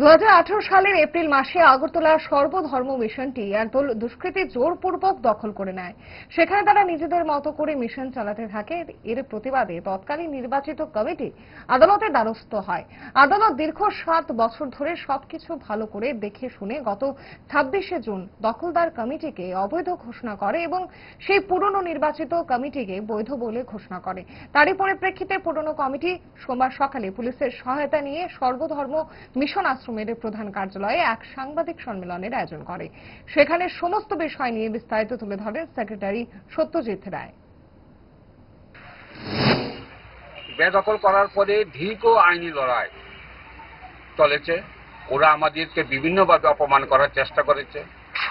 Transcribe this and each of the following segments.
দু সালের এপ্রিল মাসে আগরতলার সর্বধর্ম মিশনটি একদল দুষ্কৃতী জোরপূর্বক দখল করে নেয়। সেখানে তারা নিজেদের মতো করে মিশন চালাতে থাকে। এর প্রতিবাদে তৎকালীন নির্বাচিত কমিটি আদালতে দ্বারস্থ হয়। আদালত দীর্ঘ সাত বছর ধরে সবকিছু ভালো করে দেখে শুনে গত ছাব্বিশে জুন দখলদার কমিটিকে অবৈধ ঘোষণা করে এবং সেই পুরনো নির্বাচিত কমিটিকে বৈধ বলে ঘোষণা করে। তারই পরিপ্রেক্ষিতে পুরনো কমিটি সোমবার সকালে পুলিশের সহায়তা নিয়ে সর্বধর্ম মিশন আশ্রমের প্রধান কার্যালয়ে এক সাংবাদিক সম্মেলনের আয়োজন করে। সেখানে সমস্ত বিষয় নিয়ে বিস্তারিত তুলে ধরেন সেক্রেটারি সত্যজিৎ রায়। বেদখল করার পরে দীর্ঘ আইনি লড়াই চলেছে। ওরা আমাদেরকে বিভিন্নভাবে অপমান করার চেষ্টা করেছে।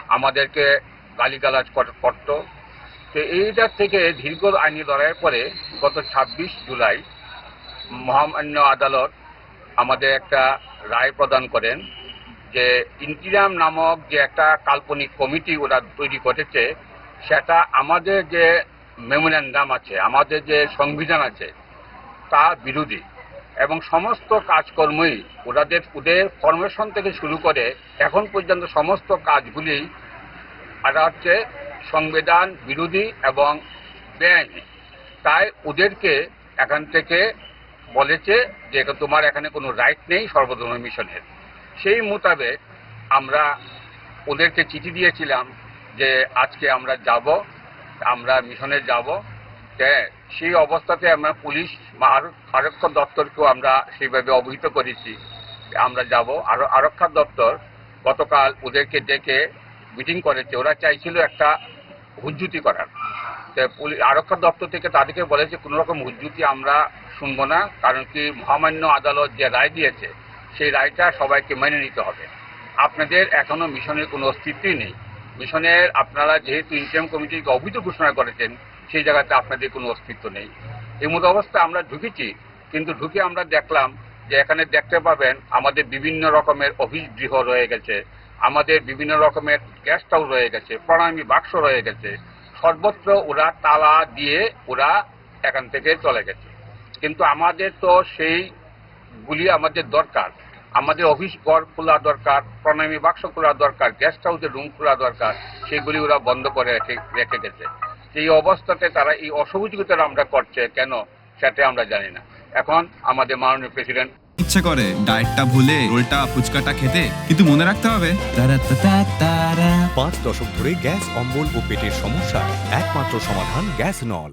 আমাদেরকে গালিগালাজ কর- করত। তো এইটার থেকে দীর্ঘ আইনি লড়াইয়ের পরে গত ছাব্বিশ জুলাই মহামান্য আদালত আমাদের একটা রায় প্রদান করেন যে ইন্টিরাম নামক যে একটা কাল্পনিক কমিটি ওরা তৈরি করেছে, সেটা আমাদের যে মেমোরেন্ডাম আছে, আমাদের যে সংবিধান আছে, তা বিরোধী এবং সমস্ত কাজকর্মই ওনাদের ওদের ফরমেশন থেকে শুরু করে এখন পর্যন্ত সমস্ত কাজগুলি এটা হচ্ছে সংবিধান বিরোধী এবং বেআইনি। তাই ওদেরকে এখান থেকে বলেছে যে তোমার এখানে কোনো রাইট নেই সর্বধর্ম মিশনের। সেই মোতাবেক আমরা ওদেরকে চিঠি দিয়েছিলাম যে আজকে আমরা যাব, আমরা মিশনে যাব। হ্যাঁ সেই অবস্থাতে আমরা পুলিশ আরক্ষা দপ্তরকেও আমরা সেইভাবে অবহিত করেছি। আমরা যাব। আর আরক্ষা দপ্তর গতকাল ওদেরকে ডেকে মিটিং করেছে। ওরা চাইছিল একটা হুজ্জুতি করার। তো আরক্ষা দপ্তর থেকে তাদেরকে বলেছে কোনো রকম হুজ্জুতি আমরা শুনব না, কারণ কি মহামান্য আদালত যে রায় দিয়েছে, সেই রায়টা সবাইকে মেনে নিতে হবে। আপনাদের এখনও মিশনের কোনো অস্তিত্বই নেই। মিশনের আপনারা যেহেতু ইন্টারিম কমিটিকে অবৈধ ঘোষণা করেছেন, সেই জায়গাতে আপনাদের কোনো অস্তিত্ব নেই। এই মতো অবস্থায় আমরা ঢুকেছি, কিন্তু ঢুকে আমরা দেখলাম যে এখানে দেখতে পাবেন আমাদের বিভিন্ন রকমের অফিস গৃহ রয়ে গেছে, আমাদের বিভিন্ন রকমের গেস্ট হাউস রয়ে গেছে, প্রণামী বাক্স রয়ে গেছে সর্বত্র ওরা তালা দিয়ে ওরা এখান থেকে চলে গেছে। কিন্তু আমাদের তো সেই গুলি আমাদের দরকার। আমাদের অফিস ঘর খোলা দরকার, প্রণামী বাক্স খোলা দরকার গেস্ট হাউসের রুম খোলা দরকার সেগুলি ওরা বন্ধ করে রেখে রেখে গেছে। এই অবস্থাতে তারা এই অসহযোগিতাটা আমরা করছে কেন, সেটা আমরা জানি না। এখন আমাদের মাননীয় প্রেসিডেন্ট ইচ্ছে করে ডায়েটটা ভুলে রোলটা ফুচকাটা খেতে কিন্তু মনে রাখতে হবে। পাঁচ দশক ধরে গ্যাস অম্বল ও পেটের সমস্যা একমাত্র সমাধান গ্যাস নল।